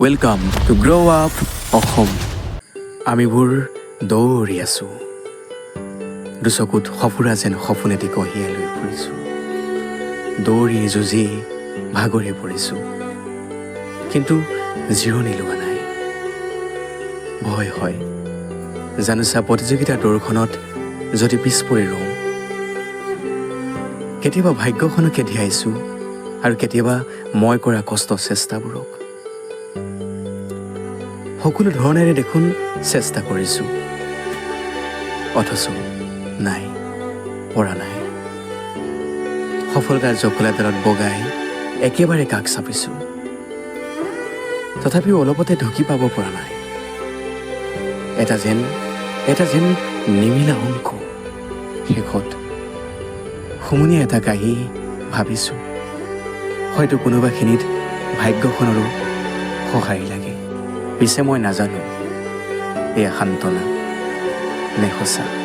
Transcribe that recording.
Welcome to grow' up Assam আমিবোৰ দৌৰি আছোঁ। দুচকুত সফুৰা যেন সপোনেদি কঢ়িয়াই লৈ ফুৰিছোঁ। দৌৰি যুঁজি ভাগৰি পৰিছোঁ। কিন্তু জিৰণি লোৱা নাই। ভয় হয়। জানোচা প্ৰতিযোগিতা দৌৰখনত যদি পিছ পৰি ৰওঁ। কেতিয়াবা ভাগ্যখনকে ধিয়াইছোঁ আৰু কেতিয়াবা মই কৰা কষ্ট চেষ্টাবোৰক। সকলো ধৰণেৰে দেখোন চেষ্টা কৰিছোঁ। অথচ নাই, পৰা নাই। সফলতাৰ জখলাডালত বগাই একেবাৰে কাষ চাপিছোঁ। তথাপিও অলপতে ঢুকি পাব পৰা নাই। এটা যেন এটা যেন নিমিলা অঙ্ক। শেষত হুমুনিয়া এটা কাহি ভাবিছোঁ। হয়তো কোনোবাখিনিত ভাগ্যখনৰো সঁহাৰি লাগে। পিছে মই নাজানো এয়া সান্তনা নে সঁচা